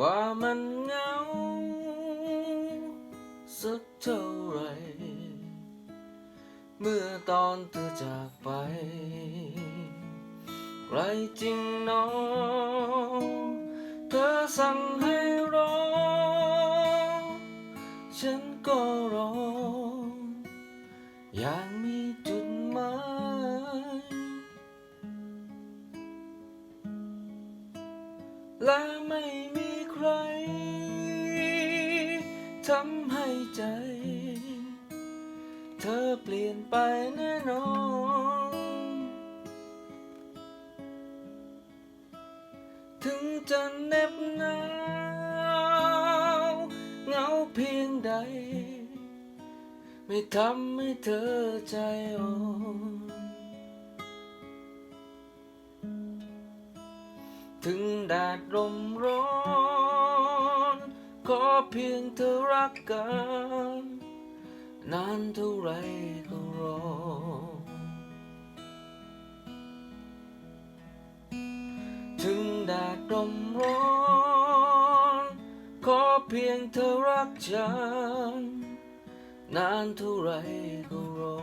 ว่ามันเหงา สักเท่าไร เมื่อตอนเธอจากไปใครจริงหนอเธอสั่งให้รอฉันก็รออย่างมีจุดหมายและไม่มี ทำให้ใจ เธอเปลี่ยนไปแน่นอน ถึงจะเหน็บหนาวเหงาเพียงใด ไม่ทำให้เธอใจอ่อนถึงแดดลมร้อน ขอเพียงเธอรักกัน นานเท่าไรก็รอ ถึงแดดลมร้อน ขอเพียงเธอรักฉัน นานเท่าไรก็รอ